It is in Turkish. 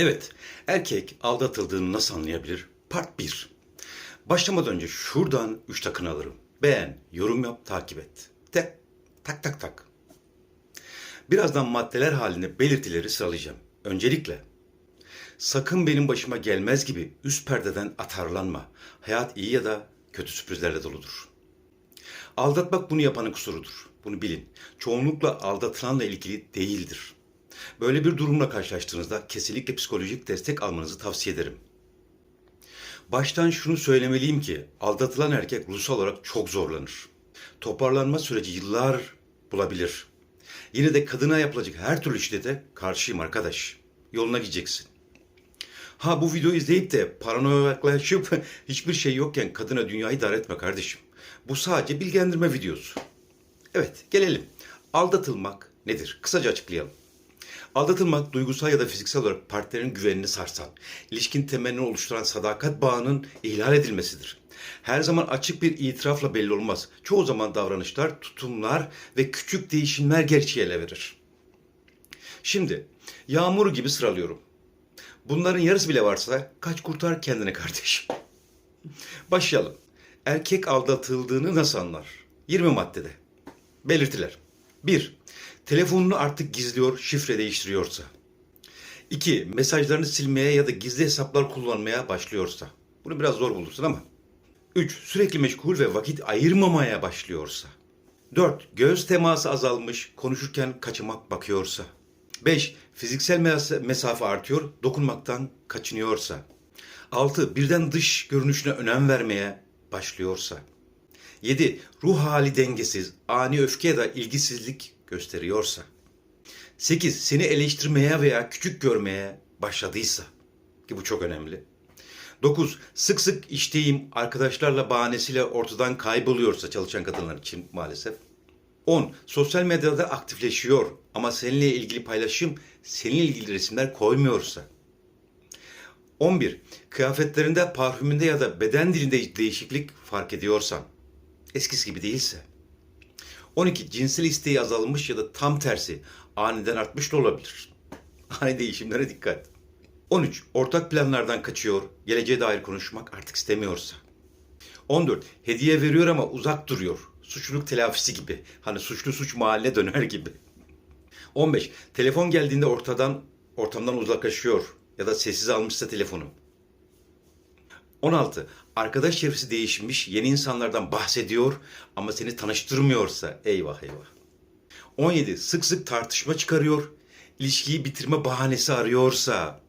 Evet, erkek aldatıldığını nasıl anlayabilir? Part 1. Başlamadan önce şuradan 3 takını alırım. Beğen, yorum yap, takip et. De, tak tak tak. Birazdan maddeler halinde belirtileri sıralayacağım. Öncelikle, sakın benim başıma gelmez gibi üst perdeden atarlanma. Hayat iyi ya da kötü sürprizlerle doludur. Aldatmak bunu yapanın kusurudur. Bunu bilin. Çoğunlukla aldatılanla ilgili değildir. Böyle bir durumla karşılaştığınızda kesinlikle psikolojik destek almanızı tavsiye ederim. Baştan şunu söylemeliyim ki aldatılan erkek ruhsal olarak çok zorlanır. Toparlanma süreci yıllar bulabilir. Yine de kadına yapılacak her türlü şiddete karşıyım arkadaş. Yoluna gideceksin. Ha bu videoyu izleyip de paranoya yaklaşıp hiçbir şey yokken kadına dünyayı dar etme kardeşim. Bu sadece bilgilendirme videosu. Evet gelelim. Aldatılmak nedir? Kısaca açıklayalım. Aldatılmak duygusal ya da fiziksel olarak partnerin güvenini sarsan, ilişkin temelini oluşturan sadakat bağının ihlal edilmesidir. Her zaman açık bir itirafla belli olmaz. Çoğu zaman davranışlar, tutumlar ve küçük değişimler gerçeği ele verir. Şimdi yağmur gibi sıralıyorum. Bunların yarısı bile varsa kaç kurtar kendine kardeşim. Başlayalım. Erkek aldatıldığını nasıl anlar? 20 maddede. Belirtiler. 1. Telefonunu artık gizliyor, şifre değiştiriyorsa. 2. Mesajlarını silmeye ya da gizli hesaplar kullanmaya başlıyorsa. Bunu biraz zor bulursun ama. 3. Sürekli meşgul ve vakit ayırmamaya başlıyorsa. 4. Göz teması azalmış, konuşurken kaçamak bakıyorsa. 5. Fiziksel mes- mesafe artıyor, dokunmaktan kaçınıyorsa. 6. Birden dış görünüşüne önem vermeye başlıyorsa. 7. Ruh hali dengesiz, ani öfke ya da ilgisizlik gösteriyorsa. 8. Seni eleştirmeye veya küçük görmeye başladıysa. Ki bu çok önemli. 9. Sık sık içtiğim arkadaşlarla bahanesiyle ortadan kayboluyorsa çalışan kadınlar için maalesef. 10. Sosyal medyada aktifleşiyor ama seninle ilgili paylaşım, seninle ilgili resimler koymuyorsa. 11. Kıyafetlerinde, parfümünde ya da beden dilinde değişiklik fark ediyorsan. Eskisi gibi değilse. 12. Cinsel isteği azalmış ya da tam tersi aniden artmış da olabilir. Ani değişimlere dikkat. 13. Ortak planlardan kaçıyor, geleceğe dair konuşmak artık istemiyorsa. 14. Hediye veriyor ama uzak duruyor. Suçluluk telafisi gibi. Hani suçlu suç mahalle döner gibi. 15. Telefon geldiğinde ortadan ortamdan uzaklaşıyor ya da sessiz almışsa telefonu. 16. Arkadaş çevresi değişmiş, yeni insanlardan bahsediyor ama seni tanıştırmıyorsa eyvah eyvah. 17. Sık sık tartışma çıkarıyor, ilişkiyi bitirme bahanesi arıyorsa